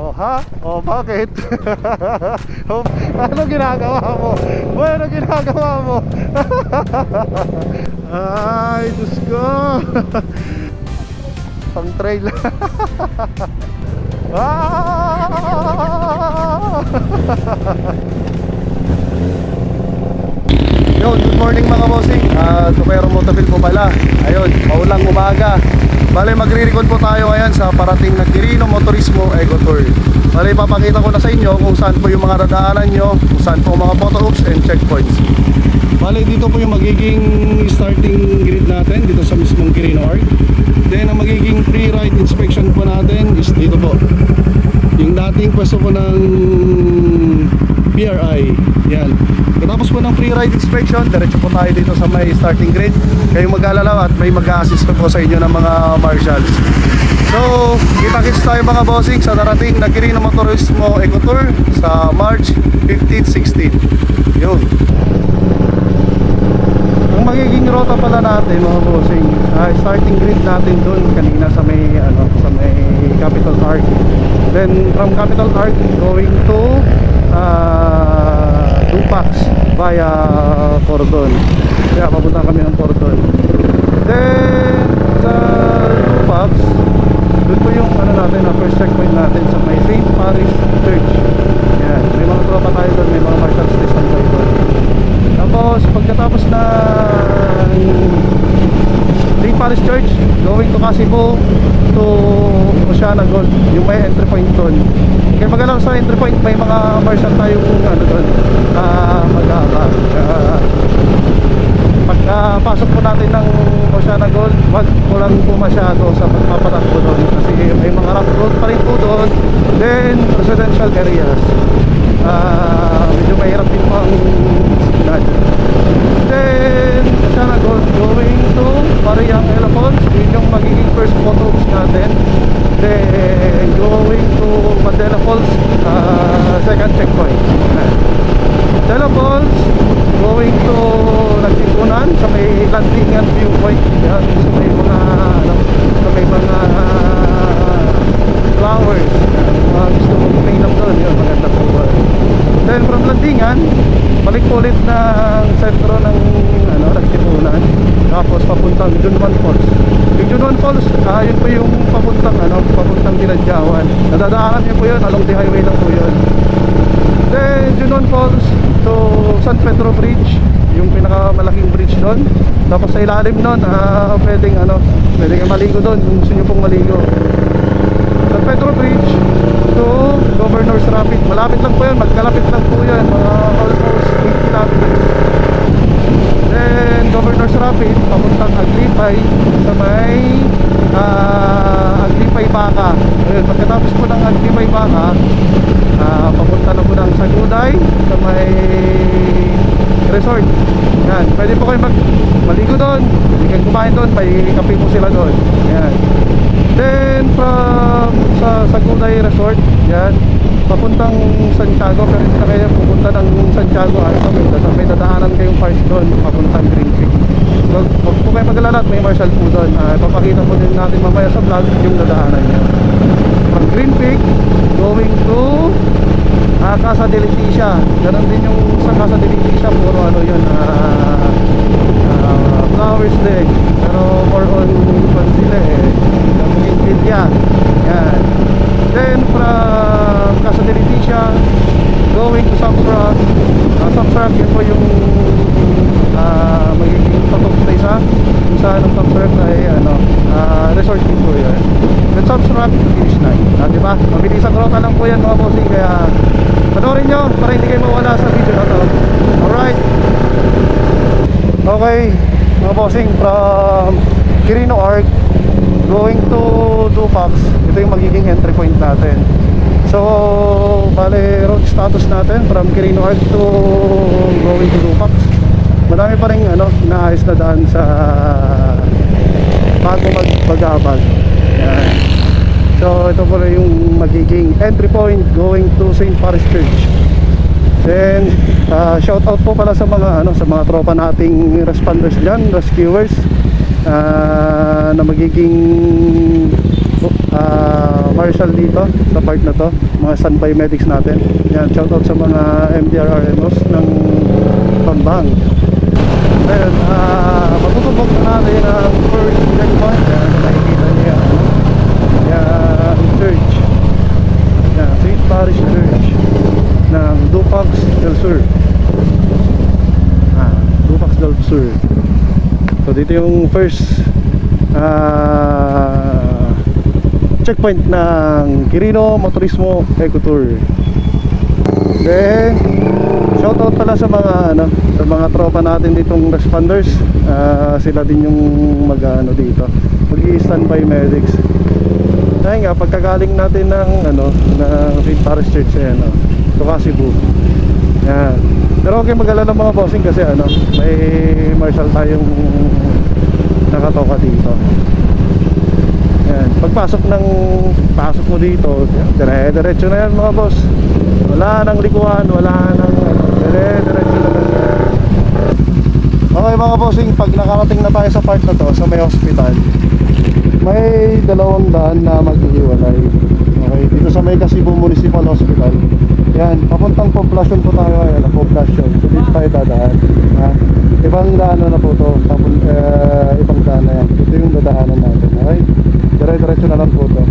Oh, ha? Oh, bakit? oh, ano ginagawa mo? Boy, ano ginagawa mo? Ay, Diyos ko. Pang trail. ah! Yo, good morning mga bossing. Uh, Tupero Motoville po pala. Ayun, maulang umaga. Bale, magre-record po tayo ngayon sa parating na Quirino Motorismo Eco Tour. Bale, papakita ko na sa inyo kung saan po yung mga dadaanan nyo, kung saan po mga photo oops and checkpoints. Bale, dito po yung magiging starting grid natin, dito sa mismong Quirino Arc. Then, ang magiging pre-ride inspection po natin is dito po. Yung dating pwesto po ng PRI. Yan. Katapos po ng pre-ride inspection, diretso po tayo dito sa may starting grid. Kayo mag-alala at may mag-assist po sa inyo ng mga marshals. So, kita-kits tayo mga bossing sa darating na Quirino Motorismo Eco Tour sa March 15-16. Yun. Magiging rota pala natin mga bossing, ah, starting grid natin doon kanina sa may ano sa may Capital Arc. Then from Capital Arc going to uh, Dupax via Cordon. Kaya papunta kami ng Cordon. Then sa Dupax, doon po yung ano natin, na first checkpoint natin sa may St. Paris Church. Yan, may mga tropa tayo doon, may mga marshals station tayo doon. Tapos pagkatapos na St. Paris Church going to Casibo to Oceana Gold yung may entry point doon kaya magalang sa entry point may mga marshal tayong ano doon uh, mag-aabang uh, pagkapasok po natin ng Oceana Gold wag po lang po masyado sa pagpapatakbo doon kasi may mga rough road pa rin po doon. Then residential areas. Uh, medyo mahirap din po ang signal then Oceana Gold going to Mariang Ela Falls yun yung magiging first photos natin then going to Mandela Falls uh, second checkpoint. Mandela Falls going to Nagtipunan sa may landingan viewpoint. Yan sa may mga ano, sa may mga flowers. Mga gusto mong uminom doon. Yun maganda po. Then from landingan balik ulit ng sentro ng ano, Nagtipunan tapos papuntang Junwan Falls. Yung Junwan Falls ah, yun po yung papuntang ano, papuntang Dinadyawan nadadaanan niyo po yun along the highway lang po yun. Then Junwan Falls to San Pedro Bridge. Yung pinakamalaking bridge doon. Tapos sa ilalim nun ah, pwedeng ano pwedeng maligo doon. Kung gusto nyo pong maligo. San Pedro Bridge to Governor's Rapid. Malapit lang po yun. Magkalapit lang po yan mga almost 8 kilometers. Then Governor's Rapid papuntang Aglipay sa may ah, Aglipay Baka. Ayun, pagkatapos po ng Aglipay Baka ah, papunta na po ng Saguday sa may resort. Yan, pwede po kayo mag maligo doon. Hindi kumain doon, may kape po sila doon. Yan then from sa Saguday Resort yan, papuntang Santiago na kayo pupunta ng Santiago ano sa may, may dadaanan kayong park doon papuntang Green Creek. Wag wag po kayo mag-alala at may marshal po doon uh, papakita po din natin mamaya sa vlog yung dadaanan niya. From Green Creek going to ah, Casa de Leticia ganon din yung sa Casa de Leticia puro ano yun ah, ah, flowers din. Pero more on kung sila eh Villa yan. Then from Casa de Leticia going to Samsra uh, Samsra yun po yung ah, magiging patok sa isa kung saan ang Samsra ay ano ah, resort din po yun. Then Samsra finish na ah, diba mabilis ang rota lang po yan mga bossing. Kaya panoorin nyo para hindi kayo mawala sa video na to. Alright. Okay mga bossing from Quirino Arc going to Dupax ito yung magiging entry point natin. So bale road status natin from Quirino Arc to going to Dupax marami pa rin ano, inaayos na daan sa bago magbagabag so ito rin yung magiging entry point going to St. Paris Church. Then uh, shout out po pala sa mga ano sa mga tropa nating responders dyan rescuers uh, na magiging ah, marshal dito sa part na to mga standby medics natin. Yan shoutout sa mga MDRRMOs ng Pambang. Ayun, ah, matutubok na natin ang first checkpoint. Yan nakikita niyo yan yan church yan St. Parish Church ng Dupax del Sur. Ah, Dupax del Sur so dito yung first ah, checkpoint ng Quirino Motorismo Ecotour. Then shoutout pala sa mga ano sa mga tropa natin ditong responders. Ah, sila din yung mag ano dito. Mag standby medics. Dahil nga pagkagaling natin ng ano ng St. Paris Church ayan oh, Cebu. Yan pero okay mag-alala mga bossing kasi ano may marshal tayong nakatoka dito. Yan pagpasok ng pasok mo dito dire diretso na yan mga boss. Wala nang likuan wala nang dire diretso na okay mga bossing pag nakarating na tayo sa part na to sa may hospital may dalawang daan na maghihiwalay. Okay dito sa may Kasibo Municipal Hospital yan papuntang poblasyon po tayo ayan poblasyon so dito tayo dadaan ha? ibang daanan na po to tapos eh, ibang daan na yan. Ito yung dadaanan natin okay? Dire-diretso na lang po to.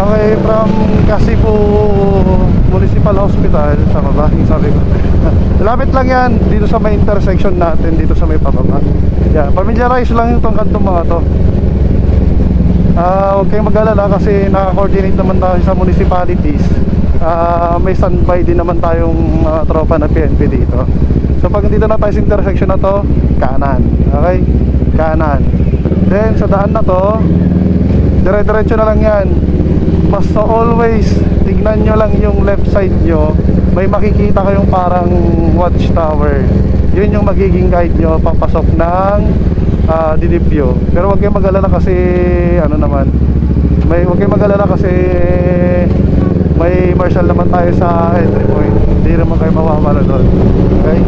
Okay from Kasibo Municipal Hospital tama ba? Yung sabi ko. Lapit lang yan dito sa may intersection natin dito sa may pababa. Yan familiarize lang yung tong kantong mga to. Ah, huwag kayong mag-alala kasi naka-coordinate naman tayo sa municipalities. Ah, may standby din naman tayong mga tropa na PNP dito. So pag dito na tayo sa intersection na to, kanan. Okay? Kanan. Then sa daan na to, dire-diretso na lang yan. Basta always tignan nyo lang yung left side nyo. May makikita kayong parang watchtower. Yun yung magiging guide nyo papasok ng uh, Didipyo. Pero huwag kayong mag-alala kasi ano naman, may huwag kayong mag-alala kasi may marshal naman tayo sa entry point. Hindi naman kayo mawawala doon. Okay?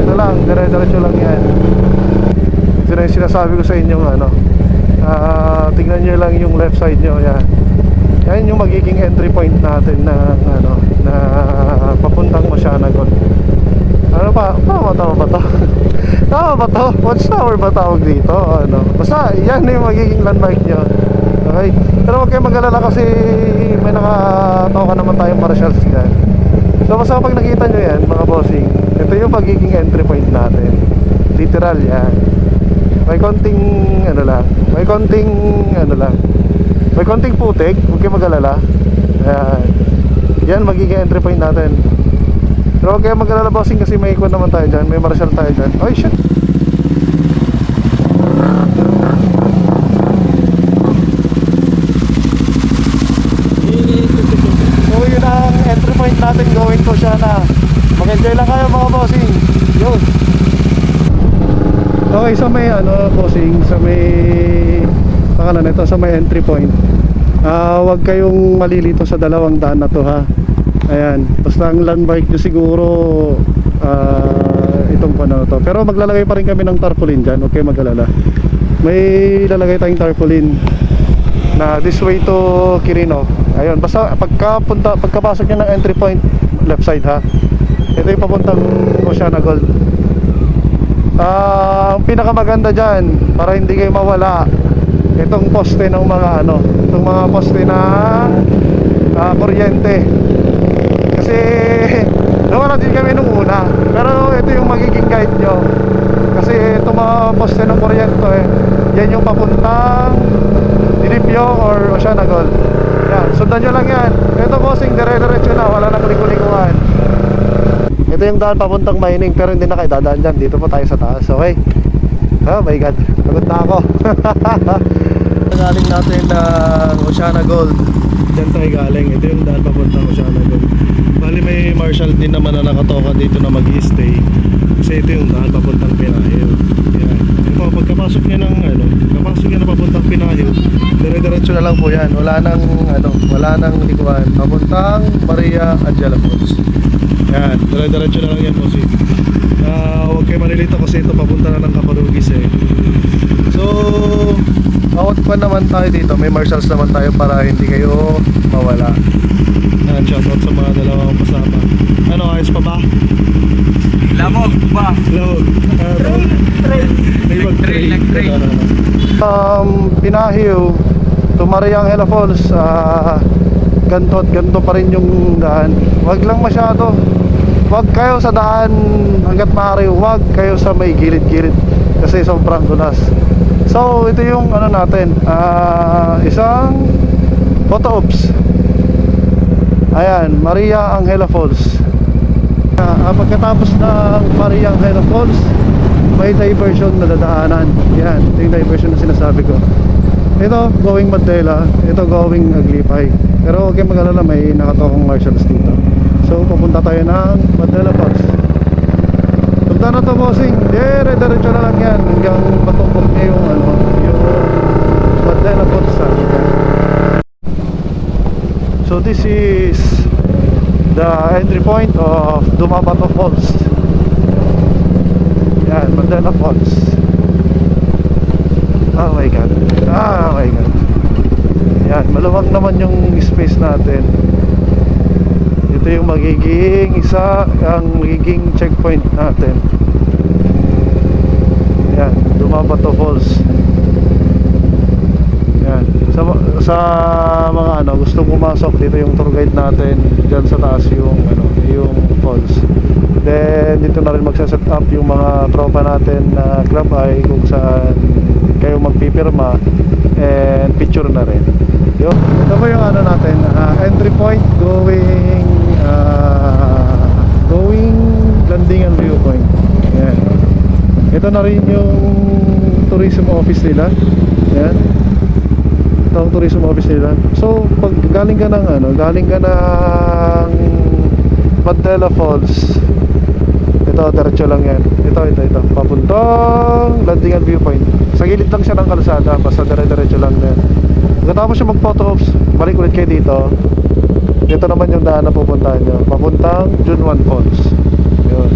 Ito lang, dire-diretso lang yan. Ito na yung sinasabi ko sa inyo ano. ah tingnan nyo lang yung left side nyo. Yan. Yan yung magiging entry point natin na ano na papuntang Masianagon. Ano pa? Tama tama ba to? tama ba to? Watchtower ba tawag dito? Ano? Basta yan yung magiging landmark nyo. Okay? Pero huwag kayong mag-alala kasi may nakatoka naman tayong marshals dyan. So basta pag nakita nyo yan mga bossing, ito yung magiging entry point natin. Literal yan. May konting ano lang, may konting ano lang. May konting putik, huwag kayong mag-alala. Ayan. Yan magiging entry point natin. Pero huwag kayong mag-alala bossing kasi may ikon naman tayo dyan, may marshal tayo dyan. Ay shit! So yun ang entry point natin going to siya na Mag-enjoy lang kayo mga bossing Yun Sa may ano bossing Sa may Pangalan nito sa may entry point Ah, Huwag kayong malilito sa dalawang daan na to ha Ayan Basta ang landmark nyo siguro ah, Itong ano to Pero maglalagay pa rin kami ng tarpaulin dyan Okay mag-alala May lalagay tayong tarpaulin na this way to Quirino. Ayun, basta pagka punta pagkapasok niyo ng entry point left side ha. Ito yung papuntang Oceana Gold. Ah, ang pinakamaganda diyan para hindi kayo mawala itong poste ng mga ano, itong mga poste na ah, kuryente. Kasi nawala din kami nung una. Pero ito yung magiging guide nyo. Kasi itong mga poste ng kuryente eh, yan yung papuntang Dilipyo or Oceana Gold. Yan, sundan nyo lang yan. Ito bossing, dire-diretso na, wala nang liku-likuan. Ito yung daan papuntang mining pero hindi na kayo dadaan dyan. Dito po tayo sa taas, okay? Oh my god, pagod na ako. galing natin ng Oceana Gold. Diyan tayo galing. Ito yung daan papuntang Oceana Gold. Bali may marshal din naman na nakatoka dito na mag stay Kasi ito yung daan papuntang Pinayo. Yan. Ito, pagkapasok niya ng ano, kapasok niya na papuntang Pinayo, dire-diretso na lang po yan. Wala nang ano, wala nang likuan. Papuntang Maria Angela Falls. Yan, dire-diretso na lang yan po si. Ah, huwag kayo malilito kasi ito papunta na ng Camarugis eh. So, Bawat pa naman tayo dito, may marshals naman tayo para hindi kayo mawala. Yan, shoutout sa mga dalawang kasama. Ano, ayos pa ba? Lamog ba? Hello. Train, train. Nag-train, nag-train. Um, Pinahiw to Marianghela Falls, ah, ganto at ganto pa rin yung daan. Wag lang masyado. Wag kayo sa daan hanggat maaari. Wag kayo sa may gilid-gilid kasi sobrang dulas. So, ito yung ano natin, ah, isang photo ops. Ayan, Maria Angela Falls. Ah, pagkatapos ng Maria Angela Falls, may diversion na dadaanan. Yan, ito yung diversion na sinasabi ko. Ito, going Mandela. Ito, going Aglipay. Pero huwag kayong mag-alala, may nakatokong marshals dito. So, pupunta tayo ng Mandela Falls. Punta na to, bossing. Dire-diretso na lang yan hanggang matumpok niya yung, ano, yung Mandela sa So, this is the entry point of Dumabato Falls. Yan, Mandela Falls. Oh my god. Ah, oh my god. Yan, maluwag naman yung space natin. Ito yung magiging isa ang magiging checkpoint natin. Yan, Dumabato Falls. Yan. Sa, sa mga ano, gusto pumasok dito yung tour guide natin diyan sa taas yung ano, yung falls. Then dito na rin magsa-set up yung mga tropa natin na club ay kung saan kayo magpipirma and picture na rin. Yun. Ito po yung ano natin, ah, entry point going ah, going landing and viewpoint. Yan. Ito na rin yung tourism office nila. Yan. Ito ang tourism office nila. So, pag galing ka ng ano, galing ka ng Mandela Falls. Ito, diretso lang yan. Ito, ito, ito. Papuntang landing and viewpoint. Sa gilid lang siya ng kalsada. Basta dire-diretso lang din. Pagkatapos siya mag-photo ops, balik ulit kayo dito. Ito naman yung daan na pupuntahan nyo. Papuntang Junwan Falls. Yun.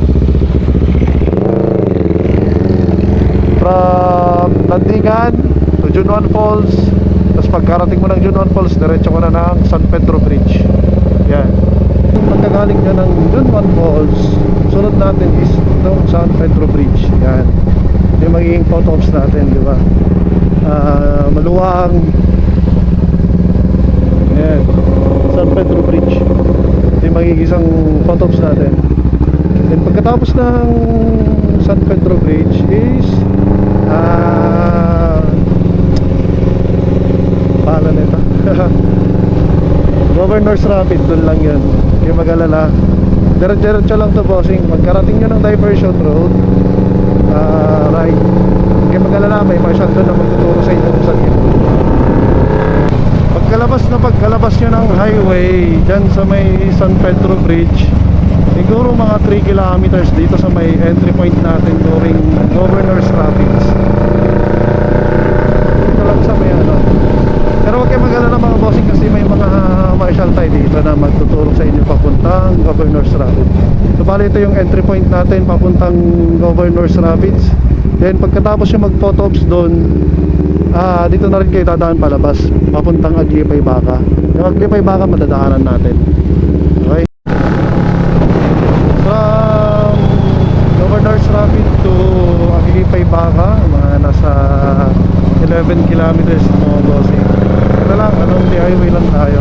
From Landingan to Junwan Falls. Tapos pagkarating mo ng Junwan Falls, diretso ka na ng San Pedro Bridge. Yan. Pagkagaling ka ng Junwan Falls, sunod natin is itong San Pedro Bridge. Yan. Yung magiging photo ops natin, di ba? Ah, maluwang. Yan. San Pedro Bridge. Ito yung magiging isang photo ops natin. Then pagkatapos ng San Pedro Bridge is ah pala nito. Governor's Rapid doon lang yun. Kaya mag-alala. Diretso lang to bossing. Pagkarating nyo ng diversion road. Ah right. Kaya mag-alala may marshal doon na magtuturo sa inyo kung saan yun pagkalabas na pagkalabas nyo ng highway dyan sa may San Pedro Bridge. Siguro mga 3 kilometers dito sa may entry point natin going Governor's Rapids dito lang sa may ano. Pero huwag kayo mag-alala mga bossing kasi may mga marshal tayo dito na magtuturo sa inyo papuntang Governor's Rapids so bali ito yung entry point natin papuntang Governor's Rapids then pagkatapos yung mag photo doon ah, dito na rin kayo dadaan palabas papuntang Aglipay Baka. Yung Aglipay Baka madadaanan natin. Okay. From Governor's Rapid to Aglipay Baka mga nasa 11 kilometers mga bossing. Ito lang along the highway lang tayo.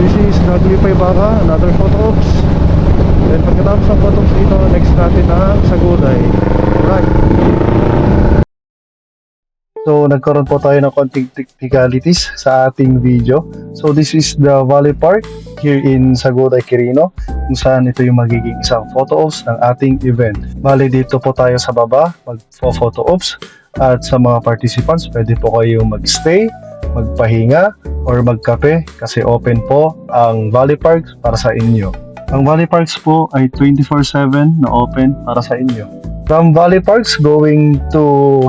This is Aglipay Baka another photo ops. Then pagkatapos ng photo ops dito next natin ang Saguday right So, nagkaroon po tayo ng konting technicalities sa ating video. So, this is the Valley Park here in Saguday, Quirino, kung saan ito yung magiging isang photo ops ng ating event. Bali, dito po tayo sa baba, mag-photo ops. At sa mga participants, pwede po kayo mag-stay, magpahinga, or magkape kasi open po ang Valley Park para sa inyo. Ang Valley Parks po ay 24-7 na open para sa inyo. From Valley Parks going to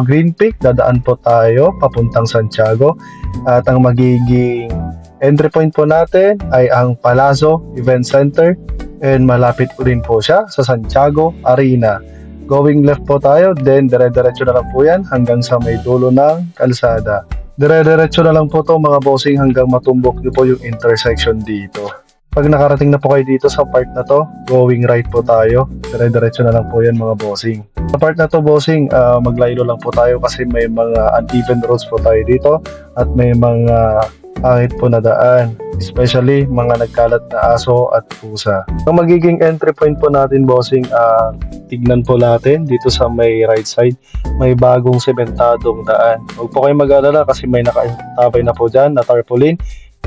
Green Peak, dadaan po tayo papuntang Santiago. At ang magiging entry point po natin ay ang Palazzo Event Center and malapit po rin po siya sa Santiago Arena. Going left po tayo, then dire-diretso na lang po yan hanggang sa may dulo ng kalsada. Dire-diretso na lang po to mga bossing hanggang matumbok niyo po yung intersection dito. Pag nakarating na po kayo dito sa part na to, going right po tayo. Dire-diretso na lang po yan mga bossing. Sa part na to bossing, ah, maglaylo lang po tayo kasi may mga uneven roads po tayo dito at may mga pangit po na daan. Especially mga nagkalat na aso at pusa. Ang magiging entry point po natin bossing, ah, tignan po natin dito sa may right side, may bagong sementadong daan. Huwag po kayong mag-alala kasi may nakatabay na po dyan na tarpaulin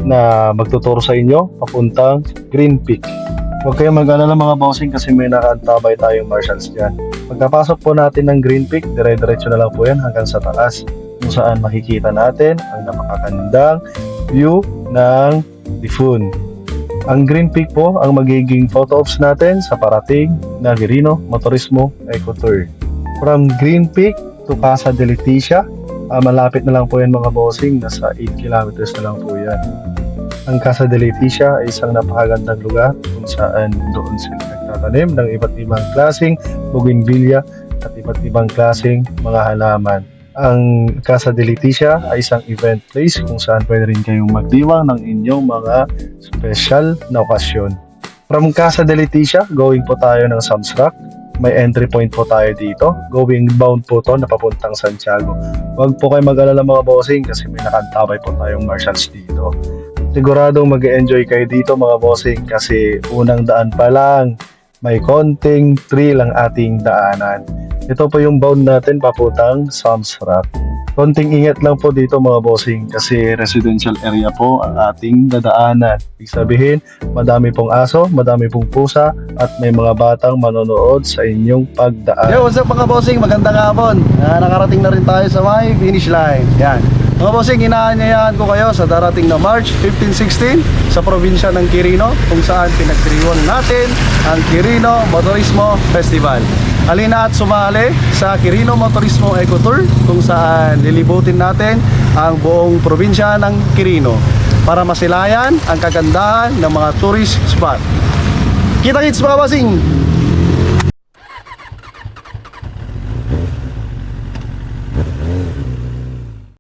na magtuturo sa inyo papuntang Green Peak. Huwag kayong mag-alala mga bossing kasi may nakatabay tayong marshals dyan. Pagkapasok po natin ng Green Peak, dire-diretso na lang po yan hanggang sa taas kung saan makikita natin ang napakagandang view ng Difun. Ang Green Peak po ang magiging photo ops natin sa parating na Virino Motorismo Eco Tour. From Green Peak to Casa de Leticia, ah, malapit na lang po yan mga bossing, nasa 8 kilometers na lang po yan. Ang Casa de Leticia ay isang napakagandang lugar kung saan doon sila nagtatanim ng iba't ibang klaseng bougainvillea at iba't ibang klaseng mga halaman. Ang Casa de Leticia ay isang event place kung saan pwede rin kayong magdiwang ng inyong mga special na okasyon. From Casa de Leticia, going po tayo ng Sam's Rock. May entry point po tayo dito. Going bound po to na papuntang Santiago. Huwag po kayo mag-alala mga bossing kasi may nakantabay po tayong marshals dito. Siguradong mag enjoy kayo dito mga bossing kasi unang daan pa lang may konting thrill ang ating daanan. Ito po yung bound natin papuntang Sam's Rock. Konting ingat lang po dito mga bossing kasi residential area po ang ating dadaanan. Ibig sabihin, madami pong aso, madami pong pusa at may mga batang manonood sa inyong pagdaan. Yo, what's up mga bossing? Magandang hapon. Ah, nakarating na rin tayo sa may finish line. Yan. Mga bossing, inaanyayahan ko kayo sa darating na March 15-16 sa probinsya ng Quirino kung saan pinagdiriwang natin ang Quirino Motorismo Festival. Halina at sumali sa Quirino Motorismo Eco Tour kung saan lilibutin natin ang buong probinsya ng Quirino para masilayan ang kagandahan ng mga tourist spot. Kita-kits mga bossing!